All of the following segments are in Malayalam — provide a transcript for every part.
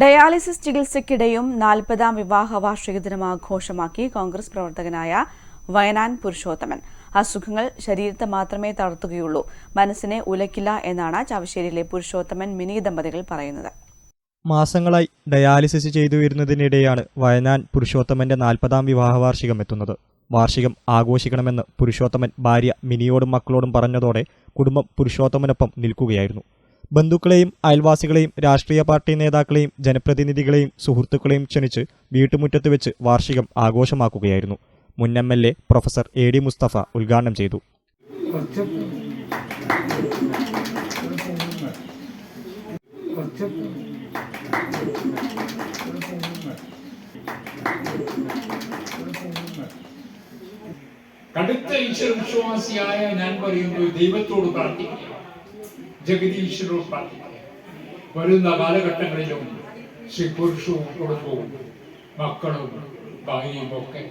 ഡയാലിസിസ് ചികിത്സയ്ക്കിടെയും നാൽപ്പതാം വിവാഹ വാർഷിക ദിനം ആഘോഷമാക്കി കോൺഗ്രസ് പ്രവർത്തകനായ വയനാൻ പുരുഷോത്തമൻ. അസുഖങ്ങൾ ശരീരത്തെ മാത്രമേ തളർത്തുകയുള്ളൂ. മനസ്സിനെ ഉലയ്ക്കില്ല എന്നാണ് ചാവശ്ശേരിയിലെ പുരുഷോത്തമൻ മിനി ദമ്പതികൾ പറയുന്നത്. മാസങ്ങളായി ഡയാലിസിസ് ചെയ്തു വരുന്നതിനിടെയാണ് വയനാൻ പുരുഷോത്തമന്റെ നാൽപ്പതാം വിവാഹ വാർഷികം എത്തുന്നത്. വാർഷികം ആഘോഷിക്കണമെന്ന് പുരുഷോത്തമൻ ഭാര്യ മിനിയോടും മക്കളോടും പറഞ്ഞതോടെ കുടുംബം പുരുഷോത്തമനൊപ്പം നിൽക്കുകയായിരുന്നു. ബന്ധുക്കളെയും അയൽവാസികളെയും രാഷ്ട്രീയ പാർട്ടി നേതാക്കളെയും ജനപ്രതിനിധികളെയും സുഹൃത്തുക്കളെയും ക്ഷണിച്ച് വീട്ടുമുറ്റത്ത് വെച്ച് വാർഷികം ആഘോഷമാക്കുകയായിരുന്നു. മുൻ M L A professor A D Mustafa ഉദ്ഘാടനം ചെയ്തു. കടുത്ത ഈശ്വരവിശ്വാസിയായ ഞാൻ പറയുന്നു ദൈവത്തോട് പ്രാർത്ഥിക്കുക ജഗതീശ്വരോട് പ്രാർത്ഥിക്കുക വരുന്ന കാലഘട്ടങ്ങളിലും ശ്രീ പുരുഷവും കുടുംബവും മക്കളും ഭാര്യയും ഒക്കെ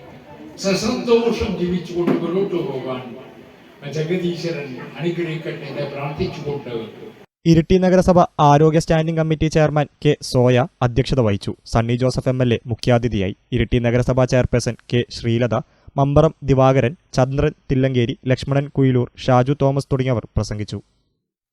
സസന്തോഷം ജീവിച്ചുകൊണ്ട് മുന്നോട്ട് പോകാൻ ജഗതീശ്വരൻ അനുഗ്രഹിക്കട്ടെ എന്ന് പ്രാർത്ഥിച്ചുകൊണ്ട് ഇരിട്ടി നഗരസഭ ആരോഗ്യ standing committee chairman K Soya അധ്യക്ഷത വഹിച്ചു. Sunny Joseph M L A മുഖ്യാതിഥിയായി. ഇരിട്ടി നഗരസഭാ ചെയർപേഴ്സൺ കെ ശ്രീലത മമ്പറം ദിവാകരൻ ചന്ദ്രൻ തില്ലങ്കേരി ലക്ഷ്മണൻ കുയിലൂർ ഷാജു തോമസ് തുടങ്ങിയവർ പ്രസംഗിച്ചു.